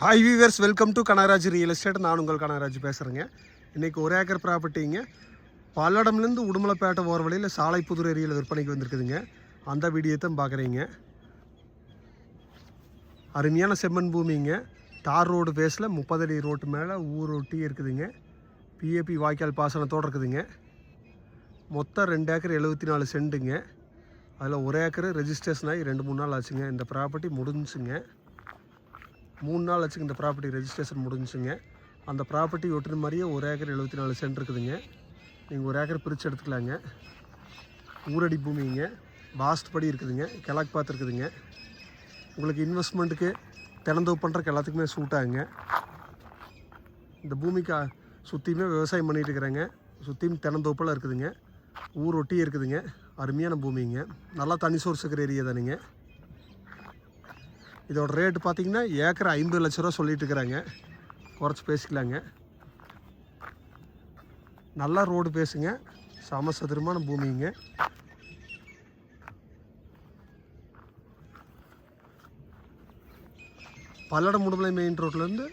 Hi viewers welcome to Kanagaraj real estate நான் உங்கள் கனகராஜ் பேசுகிறேங்க இன்றைக்கி ஒரு ஏக்கர் ப்ராப்பர்ட்டிங்க பல்லடம்லேருந்து உடுமலைப்பேட்டை போகிற வழியில் சாலைப்புதூர் ஏரியில் விற்பனைக்கு வந்திருக்குதுங்க. அந்த வீடியோ தான் பார்க்குறீங்க. அருமையான செம்மண் பூமிங்க. தார் ரோடு பேஸில் முப்பது அடி ரோட்டு மேலே ஊர் ஒட்டி இருக்குதுங்க. பிஏபி வாய்க்கால் பாசனத்தோடு இருக்குதுங்க. மொத்தம் ரெண்டு ஏக்கர் எழுபத்தி நாலு சென்ட்டுங்க அதில் ஒரு ஏக்கர் ரெஜிஸ்ட்ரேஷன் ஆகி ரெண்டு மூணு நாள் ஆச்சுங்க. இந்த ப்ராப்பர்ட்டி முடிஞ்சுங்க. மூணு நாள் ஆச்சுங்க இந்த ப்ராப்பர்ட்டி ரெஜிஸ்ட்ரேஷன் முடிஞ்சுங்க அந்த ப்ராப்பர்ட்டி ஒட்டுன மாதிரியே ஒரு ஏக்கர் எழுபத்தி நாலு சென்ட் இருக்குதுங்க. நீங்கள் ஒரு ஏக்கர் பிரித்து எடுத்துக்கலாங்க. ஊரடி பூமிங்க. வாஸ்ட் படி இருக்குதுங்க. கிழக்கு பார்த்து இருக்குதுங்க. உங்களுக்கு இன்வெஸ்ட்மெண்ட்டுக்கு திறந்தவு பண்ணுறக்கு எல்லாத்துக்குமே சூட்டாகுங்க இந்த பூமிக்கு சுற்றியுமே விவசாயம் பண்ணிகிட்டு இருக்கிறேங்க. சுற்றியும் திறந்தோப்பெல்லாம் இருக்குதுங்க. ஊர் ஒட்டியே இருக்குதுங்க. அருமையான பூமிங்க. நல்லா தண்ணி சோர்ஸ் இருக்கிற ஏரியா தானுங்க. இதோட ரேட்டு பார்த்தீங்கன்னா ஏக்கர் ஐம்பது லட்ச ரூபா சொல்லிட்டு இருக்கிறாங்க. குறைச்சி பேசிக்கலாங்க. நல்லா ரோடு பேசுங்க. சமசதுரமான பூமிங்க. பல்லடம் முடுமலை மெயின் ரோட்லேருந்து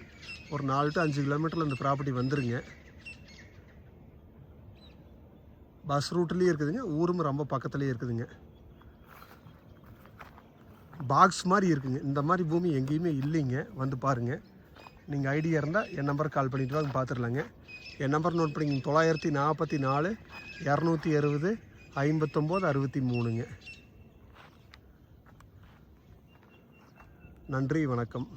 ஒரு நாலு டு அஞ்சு கிலோமீட்டரில் இந்த ப்ராப்பர்ட்டி வந்துருங்க. பஸ் ரூட்லேயும் இருக்குதுங்க. ஊரும் ரொம்ப பக்கத்துலேயே இருக்குதுங்க. பாக்ஸ் மாதிரி இருக்குங்க. இந்த மாதிரி பூமி எங்கேயுமே இல்லைங்க. வந்து பாருங்கள் நீங்கள் ஐடியா இருந்தால் என் நம்பர் கால் பண்ணிட்டு வாங்க பார்த்துடலாங்க என் நம்பர் நோட் பண்ணிங்க தொள்ளாயிரத்தி நாற்பத்தி நாலு இரநூத்தி அறுபது ஐம்பத்தொம்போது அறுபத்தி மூணுங்க. நன்றி வணக்கம்.